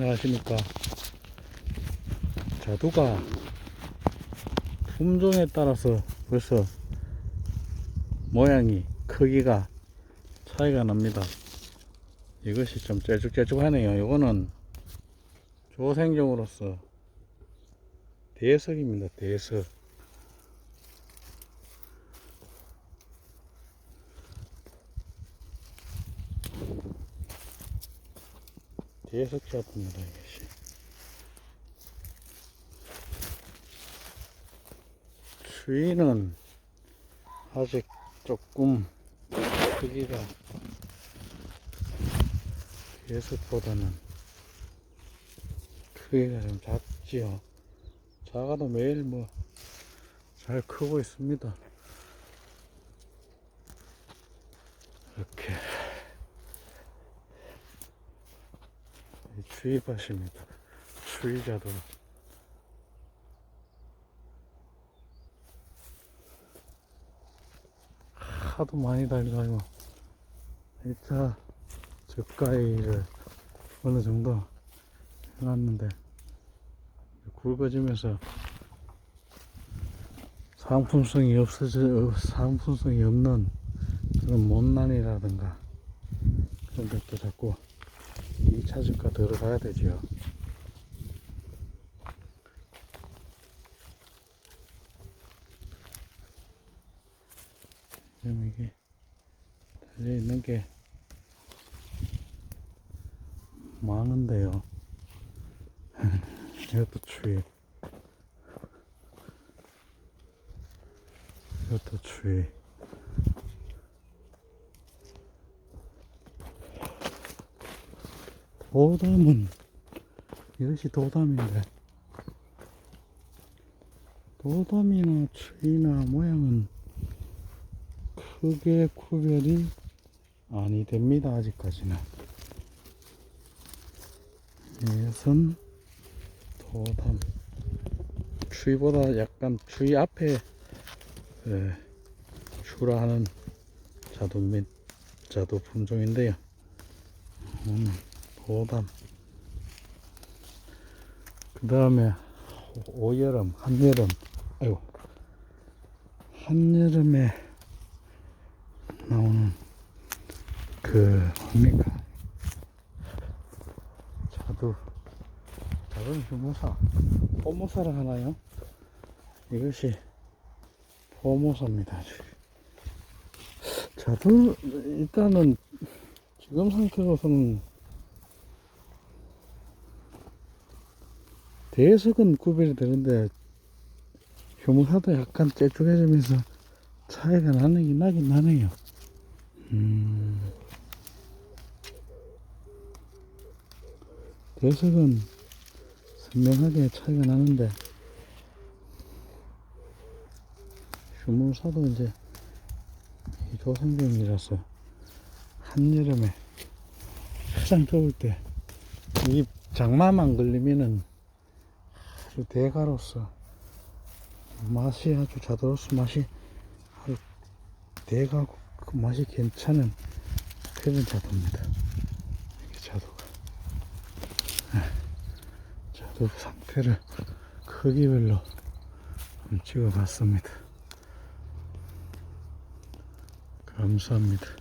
안녕하십니까. 자두가 품종에 따라서 벌써 모양이 크기가 차이가 납니다. 이것이 좀 째죽째죽하네요. 이거는 조생종으로서 대석입니다. 대석. 대석 잡습니다. 이것이. 추위는 아직 조금 크기가 예습보다는 크기가 좀 작지요. 작아도 매일 뭐 잘 크고 있습니다. 이렇게 이 추위밭입니다. 추위자도 하도 많이 달려가지고 1차 젓가위를 어느 정도 해놨는데 굵어지면서 상품성이 없어져 상품성이 없는 그런 못난이라든가 그런 것도 자꾸 2차 젓가 들어가야 되지요. 지금 이게 달려 있는 게 많은데요. 이것도 추위. 이것도 추위. 도담은 이것이 도담인데. 도담이나 추위나 모양은 크게 구별이 아니 됩니다 아직까지는. 이것은 도담. 추위보다 약간 추위 앞에 예, 추라하는 자두 및 자두 품종인데요. 음, 도담. 그 다음에 오여름 한여름. 아이고. 한여름에 나오는 그 뭡니까? 자두. 자두는 휴모사. 포모사를 하나요? 이것이 포모사입니다 자두 일단은 지금 상태로서는 대석은 구별이 되는데 휴무사도 약간 째쭉해지면서 차이가 나긴 나긴 나네요. 음, 대석은 선명하게 차이가 나는데 휴무사도 이제 이 조상병이라서 한여름에 가장 더울 때 이 장마만 걸리면은 아주 대가로서 맛이 아주 자도로서 맛이 아주 대가고 그 맛이 괜찮은 그런 자두입니다. 이게 자두가 네. 자두 상태를 크기별로 찍어봤습니다. 감사합니다.